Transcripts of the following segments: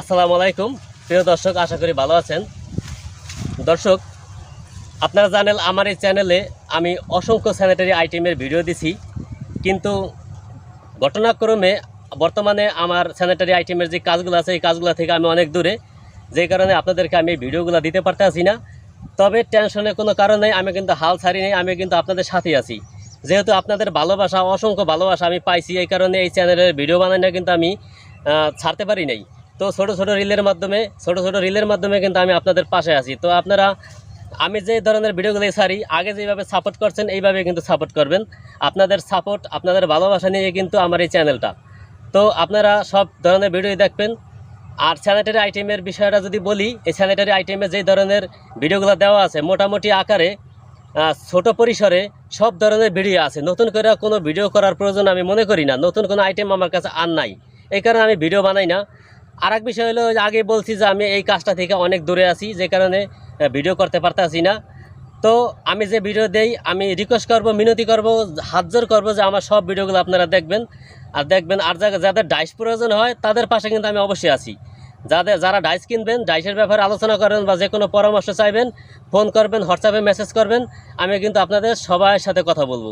আসসালামু আলাইকুম। প্রিয় দর্শক, আশা করি ভালো আছেন। দর্শক, আপনারা জানেন আমার এই চ্যানেলে আমি অসংখ্য স্যানিটারি আইটেমের ভিডিও দিছি। কিন্তু ঘটনাক্রমে বর্তমানে আমার স্যানিটারি আইটেমের যে কাজগুলো আছে, এই কাজগুলো থেকে আমি অনেক দূরে। যে কারণে আপনাদেরকে আমি এই ভিডিওগুলো দিতে পারতেছি না। তবে টেনশনের কোনো কারণ নেই, আমি কিন্তু হাল ছাড়ি নেই, আমি কিন্তু আপনাদের সাথেই আছি। যেহেতু আপনাদের ভালোবাসা, অসংখ্য ভালোবাসা আমি পাইছি, এই কারণে এই চ্যানেলের ভিডিও বানানো কিন্তু আমি ছাড়তে পারি নাই। তো ছোট ছোট রিলের মাধ্যমে, ছোট ছোট রিলের মাধ্যমে কিন্তু আমি আপনাদের পাশে আছি। তো আপনারা, আমি যে ধরনের ভিডিওগুলি ছাড়ি, আগে যেভাবে সাপোর্ট করছেন, এইভাবে কিন্তু সাপোর্ট করবেন। আপনাদের সাপোর্ট আপনাদের ভালোবাসা নিয়ে কিন্তু আমার এই চ্যানেলটা তো আপনারা সব ধরনের ভিডিও দেখবেন। আর স্যানিটারি আইটেমের বিষয়টা যদি বলি, এই স্যানিটারি আইটেমে যেই ধরনের ভিডিওগুলো দেওয়া আছে, মোটামুটি আকারে ছোট পরিসরে সব ধরনের ভিডিও আছে। নতুন করে কোনো ভিডিও করার প্রয়োজন আমি মনে করি না। নতুন কোনো আইটেম আমার কাছে আর নাই। এই কারণে আমি ভিডিও বানাই না। আর এক বিষয় হলো আগে বলছি যে আমি এই কাজটা থেকে অনেক দূরে আছি, যে কারণে ভিডিও করতে পারতেছি না। তো আমি যে ভিডিও দেই, আমি রিকোয়েস্ট করব, মিনতি করব হাত জোর করব যে আমার সব ভিডিওগুলো আপনারা দেখবেন। আর দেখবেন, আর যাদের ডাইস প্রয়োজন হয়, তাদের পাশে কিন্তু আমি অবশ্যই আছি। যাদের, যারা ডাইস কিনবেন ডাইসের ব্যাপারে আলোচনা করবেন বা যে কোনো পরামর্শ চাইবেন ফোন করবেন হোয়াটসঅ্যাপে মেসেজ করবেন, আমি কিন্তু আপনাদের সবার সাথে কথা বলব।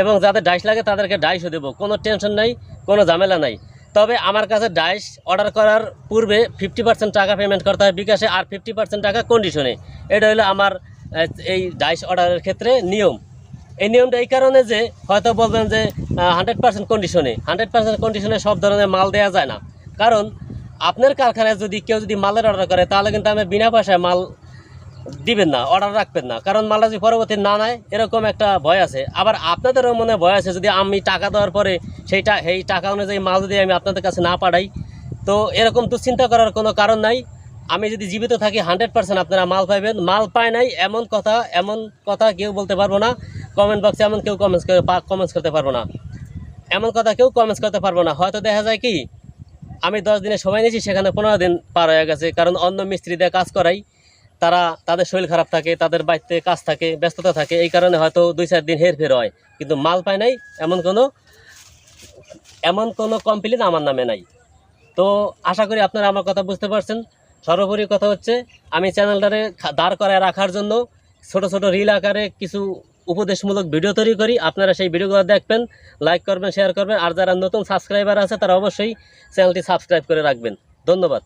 এবং যাদের ডাইস লাগে, তাদেরকে ডাইসও দেবো। কোনো টেনশন নাই, কোনো ঝামেলা নাই। তবে আমার কাছে ডাইস অর্ডার করার পূর্বে ফিফটি পার্সেন্ট টাকা পেমেন্ট করতে হয় বিকাশে আর ফিফটি পার্সেন্ট টাকা কন্ডিশনে এটা হলো আমার এই ডাইস অর্ডারের ক্ষেত্রে নিয়ম। এই নিয়মটা এই কারণে যে হয়তো বলবেন যে হান্ড্রেড পার্সেন্ট কন্ডিশনে হান্ড্রেড পার্সেন্ট কন্ডিশনে সব ধরনের মাল দেওয়া যায় না। কারণ আপনার কারখানায় যদি কেউ যদি মালের অর্ডার করে, তাহলে কিন্তু আমি বিনা পয়সায় মাল দিবেন না অর্ডার রাখবেন না। কারণ যদি পরবর্তী না নেয়, এরকম একটা ভয় আছে। আবার আপনাদেরও মনে ভয় আছে, যদি আমি টাকা দেওয়ার পরে সেইটা, সেই টাকা অনুযায়ী মাল যদি আমি আপনাদের কাছে না পাঠাই, তো এরকম দুশ্চিন্তা করার কোনো কারণ নাই। আমি যদি জীবিত থাকি হান্ড্রেড পার্সেন্ট আপনারা মাল পাইবেন। মাল পায় নাই, এমন কথা এমন কথা কেউ বলতে পারব না। কমেন্ট বক্সে এমন কেউ কমেন্টস করে কমেন্টস করতে পারব না। এমন কথা কেউ কমেন্টস করতে পারব না। হয়তো দেখা যায় কি, আমি দশ দিনের সময় নিয়েছি, সেখানে পনেরো দিন পার হয়ে গেছে। কারণ অন্য মিস্ত্রি দিয়ে কাজ করাই তারা তাদের শরীর খারাপ থাকে, তাদের বাড়িতে কাজ থাকে, ব্যস্ততা থাকে, এই কারণে হয়তো দুই চার দিন হেরফের হয়। কিন্তু মাল পায় নাই, এমন কোনো এমন কোনো কমপ্লেন আমার নামে নাই। তো আশা করি আপনারা আমার কথা বুঝতে পারছেন। সর্বোপরি কথা হচ্ছে, আমি চ্যানেলটারে দাঁড় করায় রাখার জন্য ছোট ছোট রিল আকারে কিছু উপদেশমূলক ভিডিও তৈরি করি। আপনারা সেই ভিডিওগুলো দেখবেন লাইক করবেন শেয়ার করবেন। আর যারা নতুন সাবস্ক্রাইবার আছে, তারা অবশ্যই চ্যানেলটি সাবস্ক্রাইব করে রাখবেন। ধন্যবাদ।